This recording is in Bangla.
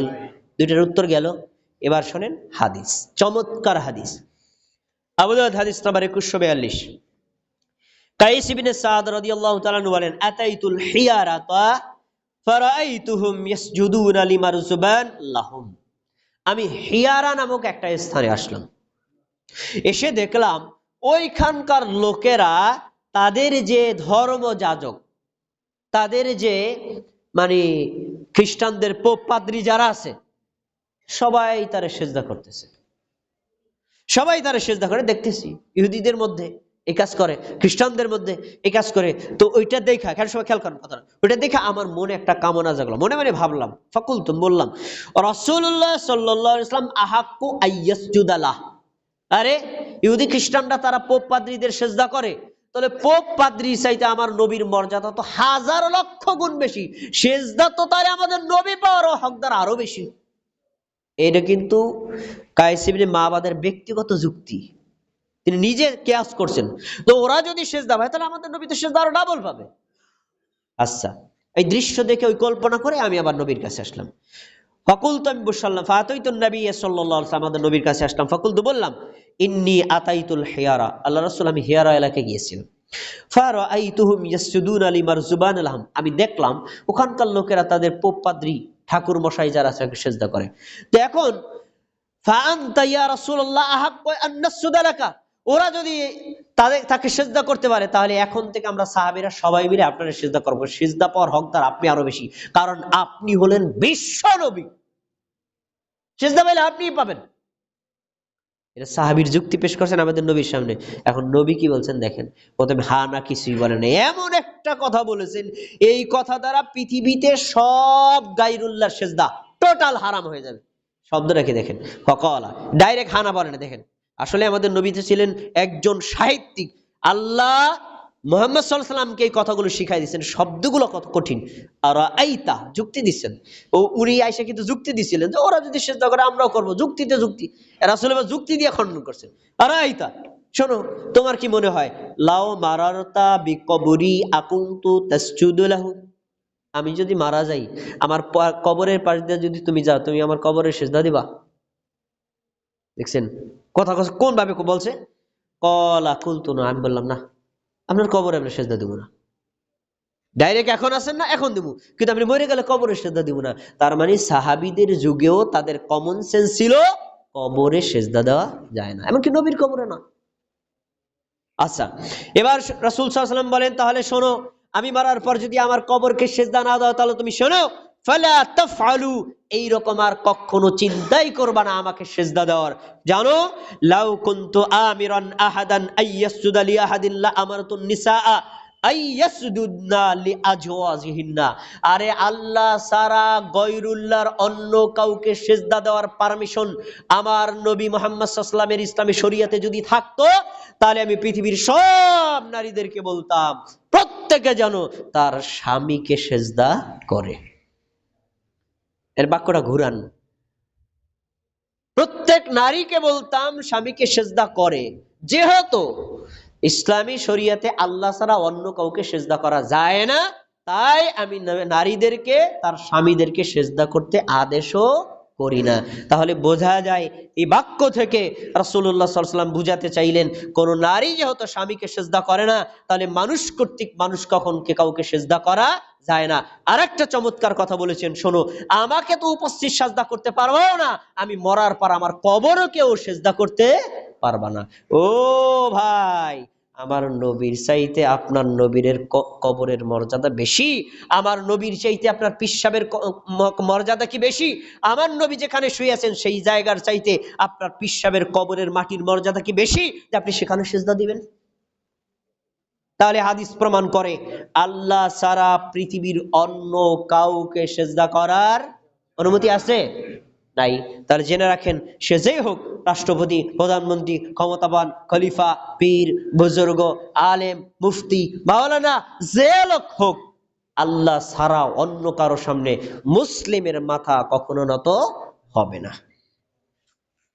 দুইটার উত্তর গেল। এবার শোনেন হাদিস, চমৎকার হাদিস। হাদিস নাম্বার একুশশো বিয়াল্লিশ। কাইস সাদ রাদিয়াল্লাহু তাআলা বলেন, আতাইতুল হিয়ারাতা ইয়াসজুদুনা লাহুম। আমি হিয়ারা নামক একটা স্থানে আসলাম। এসে দেখলাম ওইখানকার লোকেরা তাদের যে ধর্মযাজক, তাদের যে মানে খ্রিস্টানদের পোপ পাদ্রি যারা আছে, সবাই তারা সেজদা করতেছে। সবাই তারা সেজদা করে, দেখতেছি ইহুদিদের মধ্যে এই কাজ করে, খ্রিস্টানদের মধ্যে এই কাজ করে। তো ওইটা দেখা খেয়াল সবাই খেয়াল করেন কথা ওইটা দেখে আমার মনে একটা কামনা জাগলো। মনে মনে ভাবলাম ফকুল তুমি বললাম রসুল্লাহ সাল্লাহ ইসলাম আহাক্কু আইয়াসজুদালাহ আরে, ইহুদি খ্রিস্টানরা তারা পোপ পাদ্রীদের সেজদা করে তাহলে পোপ পাদ্রি চাইতে আমার নবীর মর্যাদা তো হাজার লক্ষ গুণ বেশি। সেজদা তো তাহলে আমাদের নবী পাওয়ার হকদার আরও বেশি। এটা কিন্তু কায়েসিবিনে মাবাদের ব্যক্তিগত যুক্তি। তিনি নিজে কেয়াস করছেন। তো ওরা যদি সেজদা পায়, তাহলে আমাদের নবী তো সেজদা আরও ডাবল পাবে। আচ্ছা এই দৃশ্য দেখে ওই কল্পনা করে আমি আবার নবীর কাছে আসলাম। ফকুল তো আমি বসাল্লাম ফাতইতুল নবী আলাইহি আমাদের নবীর কাছে আসলাম। ফকুল তো বললাম, ইন্নি আতাইতুল হিয়ারা। আল্লাহ রাসূল, আমি হিয়ারা এলাকায় গিয়েছিলাম। আমি দেখলাম, ওখানকার লোকেরা তাদের পোপ পাদ্রী ঠাকুর মশাই যারা আছে সেজদা করে। তো এখন ফাআনতা ইয়া রাসূলুল্লাহ আহাক্কু আন নাসজুদা লাকা ওরা যদি তাদের, তাকে সেজদা করতে পারে, তাহলে এখন থেকে আমরা সাহাবীরা সবাই মিলে আপনারা সেজদা করব। সেজদা পাওয়ার হকদার আপনি আরও বেশি, কারণ আপনি হলেন বিশ্ব নবী। সেজদা পাইলে আপনিই পাবেন। এটা সাহাবীর যুক্তি পেশ করছেন আমাদের নবীর সামনে। এখন নবী কি বলছেন দেখেন, প্রথমে হা না কিছুই বলেন নাই। এমন একটা কথা বলেছেন, এই কথা দ্বারা পৃথিবীতে সব গাইরুল্লাহ সেজদা টোটাল হারাম হয়ে যাবে। শব্দ রেখে দেখেন? ফকলা ডাইরেক্ট হানা বলেন দেখেন। আসলে আমাদের নবীতে ছিলেন একজন সাহিত্যিক। আল্লাহ মোহাম্মদ সাল্লামকে এই কথাগুলো শিখাই দিচ্ছেন শব্দগুলো কত কঠিন। আর আইতা যুক্তি দিচ্ছেন। ও উনি আইসা কিন্তু যুক্তি দিছিলেন যে ওরা যদি চেষ্টা করে আমরাও করব, যুক্তিতে যুক্তি। এরা আসলে যুক্তি দিয়ে খণ্ডন করছেন। আর আইতা শোনো, তোমার কি মনে হয়? লাও মারারতা বিকবরি আকুন্তু তাসজুদুলাহু আমি যদি মারা যাই, আমার কবরের পাশ দিয়ে যদি তুমি যাও, তুমি আমার কবরের সেজদা দিবা? দেখছেন? কথা কোন ভাবে বলছে? কলা কুলতু না, আমি বললাম, না, আপনার কবরে আমরা সেজদা দিব না। ডাইরেক্ট এখন আছেন না? এখন দিব। কিন্তু আপনি মরে গেলে কবরে সেজদা দিব না। তার মানে সাহাবিদের যুগেও তাদের কমন সেন্স ছিল কবরে সেজদা দেওয়া যায় না। এমনকি নবীর কবরে না। আচ্ছা এবার রাসূল আলাইহি বলেন, তাহলে শোনো, আমি মারার পর যদি আমার কবরকে সেজদা না দাও, তাহলে তুমি শোনো ফালা তাফআলু, এইরকম আর কখনো চিন্তাই করবা না আমাকে সেজদা দেওয়ার। জানো? লাউ কুনতু আমিরান আহাদান আইয়াসজুদা লি আহাদিন, লা আমারতুন নিসাআ আরে আল্লাহ সারা গয়রুল্লাহর অন্য কাউকে সেজদা দেওয়ার পারমিশন আমার নবী মোহাম্মদ সাল্লামের ইসলামী শরিয়াতে যদি থাকতো, তাহলে আমি পৃথিবীর সব নারীদেরকে বলতাম, প্রত্যেকে যেন তার স্বামীকে সেজদা করে। এর বাক্যটা ঘুরান। প্রত্যেক নারীকে বলতাম, স্বামীকে সেজদা করে। যেহেতু ইসলামী শরিয়াতে আল্লাহ ছাড়া অন্য কাউকে সেজদা করা যায় না, তাই আমি নারীদেরকে, তার স্বামীদেরকে সেজদা করতে আদেশও করি না। তাহলে বোঝা যায়, এই বাক্য থেকে আলাইহি ওয়াসাল্লাম বুঝাতে চাইলেন, কোন নারী যেহেতু স্বামীকে সেজদা করে না, তাহলে মানুষ কর্তৃক মানুষ কখন কে কাউকে সেজদা করা যায় না। আর একটা চমৎকার কথা বলেছেন, শোনো, আমাকে তো উপস্থিত সাজদা করতে পারব না, আমি মরার পর আমার কবরও কেউ সেজদা করতে পারবা না। ও ভাই আমার নবীর চাইতে আপনার নবীরের কবরের মর্যাদা বেশি। আমার নবীর চাইতে আপনার পিসাবের মর্যাদা কি বেশি? আমার নবী যেখানে শুয়ে আছেন, সেই জায়গার চাইতে আপনার পিসাবের কবরের মাটির মর্যাদা কি বেশি? যে আপনি সেখানে সেজদা দিবেন। তাহলে হাদিস প্রমাণ করে, আল্লাহ সারা পৃথিবীর অন্য কাউকে সেজদা করার অনুমতি আছে? নাই। তাহলে জেনে রাখেন, সে যেই হোক, রাষ্ট্রপতি, প্রধানমন্ত্রী, ক্ষমতাবান খলিফা, পীর, বুজুর্গ, আলেম, মুফতি, মাওলানা, যে লোক হোক, আল্লাহ ছাড়া অন্য কারও সামনে মুসলিমের মাথা কখনো নত হবে না।